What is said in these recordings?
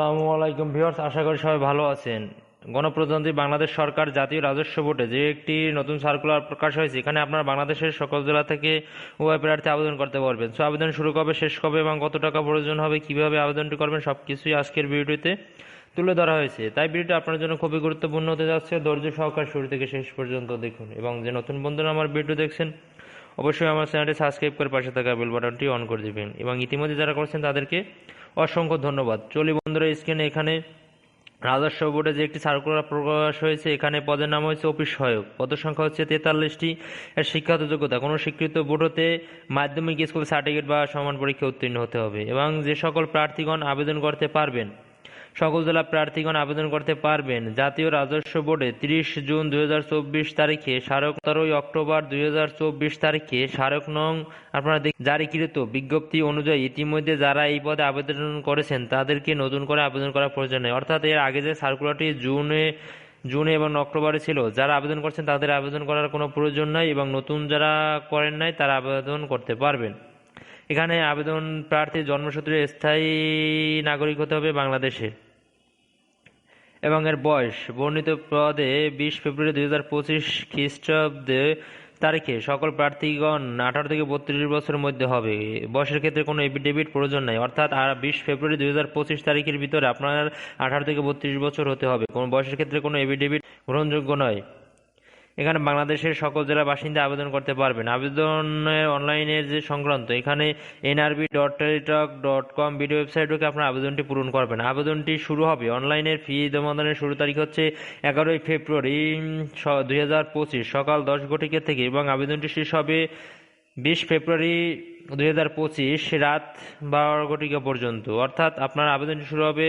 আসসালামু আলাইকুম ভিউয়ার্স, আশা করি সবাই ভালো আছেন। গণপ্রজাতন্ত্রী বাংলাদেশ সরকার জাতীয় রাজস্ব বোর্ডে যে একটি নতুন সার্কুলার প্রকাশ হয়েছে, এখানে আপনার বাংলাদেশের সকল জেলা থেকে উভয় প্রার্থী আবেদন করতে পারবেন। সো আবেদন শুরু কবে, শেষ কবে এবং কত টাকা প্রয়োজন হবে, কীভাবে আবেদনটি করবেন সব কিছুই আজকের ভিডিওতে তুলে ধরা হয়েছে। তাই ভিডিওটি আপনার জন্য খুবই গুরুত্বপূর্ণ হতে যাচ্ছে। ধৈর্য সহকার শুরু থেকে শেষ পর্যন্ত দেখুন এবং যে নতুন বন্ধুরা আমার ভিডিও দেখছেন, অবশ্যই আমার চ্যানেলটি সাবস্ক্রাইব করে পাশে থাকা বেল বাটনটি অন করে দিবেন এবং ইতিমধ্যে যারা করছেন তাদেরকে অসংখ্য ধন্যবাদ। চলি বন্ধুরা স্ক্রিনে এখানে রাজস্ব বোর্ডে যে একটি সার্কুলার প্রকাশ হয়েছে, এখানে পদের নাম হয়েছে অফিস সহায়ক। পদ সংখ্যা হচ্ছে তেতাল্লিশটি। এর শিক্ষাগত যোগ্যতা, কোনো স্বীকৃত বোর্ড হতে মাধ্যমিক স্কুল সার্টিফিকেট বা সমান পরীক্ষা উত্তীর্ণ হতে হবে এবং যে সকল প্রার্থীগণ আবেদন করতে পারবেন সকল জেলা প্রার্থীগণ আবেদন করতে পারবেন। জাতীয় রাজস্ব বোর্ডে তিরিশ জুন দু হাজার চব্বিশ তারিখে স্মারক তেরোই অক্টোবর দুই হাজার চব্বিশ তারিখে স্মারক নং আপনারা জারিকৃত বিজ্ঞপ্তি অনুযায়ী ইতিমধ্যে যারা এই পদে আবেদন করেছেন, তাদেরকে নতুন করে আবেদন করার প্রয়োজন নেই। অর্থাৎ এর আগে যে সার্কুলারটি জুনে জুনে এবং অক্টোবরে ছিল, যারা আবেদন করছেন তাদের আবেদন করার কোনো প্রয়োজন নাই এবং নতুন যারা করেন নাই তারা আবেদন করতে পারবেন। এখানে আবেদন প্রার্থীর জন্মসূত্রে স্থায়ী নাগরিক হতে হবে বাংলাদেশে। এবং এর বয়স, বর্ণিত পদে বিশ ফেব্রুয়ারি দুই হাজার পঁচিশ খ্রিস্টাব্দে তারিখে সকল প্রার্থীগণ আঠারো থেকে বত্রিশ বছরের মধ্যে হবে। বয়সের ক্ষেত্রে কোনো এফিডেভিট প্রয়োজন নাই। অর্থাৎ, আর বিশ ফেব্রুয়ারি দুই হাজার পঁচিশ তারিখের ভিতরে আপনার আঠারো থেকে বত্রিশ বছর হতে হবে। কোনো বয়সের ক্ষেত্রে কোনো এফিডেভিট গ্রহণযোগ্য নয়। এখানে বাংলাদেশের সকল জেলা বাসিন্দা আবেদন করতে পারবেন। আবেদনের অনলাইনের যে সংক্রান্ত, এখানে NRB dot Teletalk dot com video website ঢুকে আপনার আবেদনটি পূরণ করবেন। আবেদনটি শুরু হবে অনলাইনের ফি জমাদানের শুরু তারিখ হচ্ছে এগারোই ফেব্রুয়ারি দুই হাজার পঁচিশ, সকাল দশ ঘটিকা থেকে এবং আবেদনটি শেষ হবে বিশ ফেব্রুয়ারি দুই হাজার পঁচিশ রাত বারো ঘটিকা পর্যন্ত। অর্থাৎ আপনার আবেদনটি শুরু হবে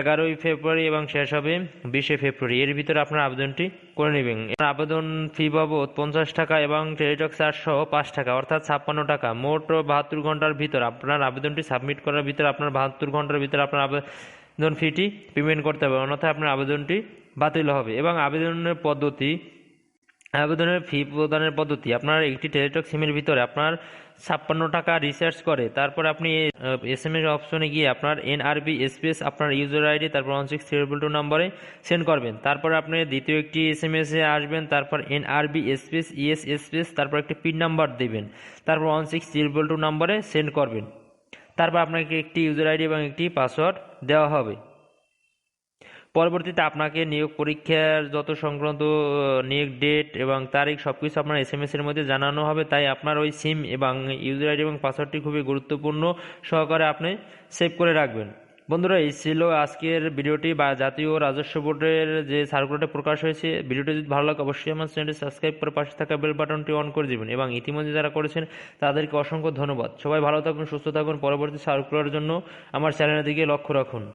এগারোই ফেব্রুয়ারি এবং শেষ হবে বিশে ফেব্রুয়ারি। এর ভিতরে আপনার আবেদনটি করে নেবেন। আবেদন ফি বাবদ পঞ্চাশ টাকা এবং টেলিটক চার্জ সহ পাঁচ টাকা, অর্থাৎ ছাপ্পান্ন টাকা। মোট বাহাত্তর ঘণ্টার ভিতর আপনার আবেদনটি সাবমিট করার ভিতরে আপনার বাহাত্তর ঘণ্টার ভিতরে আপনার আবেদন ফিটি পেমেন্ট করতে হবে। অন্যথায় আপনার আবেদনটি বাতিল হবে এবং আবেদনের পদ্ধতি আবেদনের ফি প্রদানের পদ্ধতি। আপনার একটি টেলিটক সিমের ভিতরে আপনার ছাপ্পান্ন টাকা রিচার্জ করে। তারপর আপনি এস এম এস অপশনে গিয়ে আপনার এনআরবি স্পেস আপনার ইউজার আইডি তারপর ওয়ান সিক্স থ্রি টু নম্বরে সেন্ড করবেন। তারপর আপনি দ্বিতীয় একটি এস এম এসে আসবেন, তারপর এনআরবি স্পেস ইএস স্পেস তারপর একটি পিন নাম্বার দেবেন। তারপর ওয়ান সিক্স থ্রি টু নম্বরে সেন্ড করবেন। তারপর আপনাকে একটি ইউজার আইডি এবং একটি পাসওয়ার্ড দেওয়া হবে। পরবর্তীতে আপনাকে নিয়োগ পরীক্ষার যত সংক্রান্ত নিয়োগ ডেট এবং তারিখ সব কিছু আপনার এস এম এস এর মধ্যে জানানো হবে। তাই আপনার ওই সিম এবং ইউজার আইডি এবং পাসওয়ার্ডটি খুবই গুরুত্বপূর্ণ সহকারে আপনি সেভ করে রাখবেন। বন্ধুরা, এই ছিল আজকের ভিডিওটি বা জাতীয় রাজস্ব বোর্ডের যে সার্কুলারটা প্রকাশ হয়েছে। ভিডিওটি যদি ভালো লাগে, অবশ্যই আমার চ্যানেলটি সাবস্ক্রাইব করে পাশে থাকা বেল বাটনটি অন করে দিবেন এবং ইতিমধ্যে যারা করেছেন, তাদেরকে অসংখ্য ধন্যবাদ। সবাই ভালো থাকুন, সুস্থ থাকুন। পরবর্তী সার্কুলারের জন্য আমার চ্যানেলের দিকে লক্ষ্য রাখুন।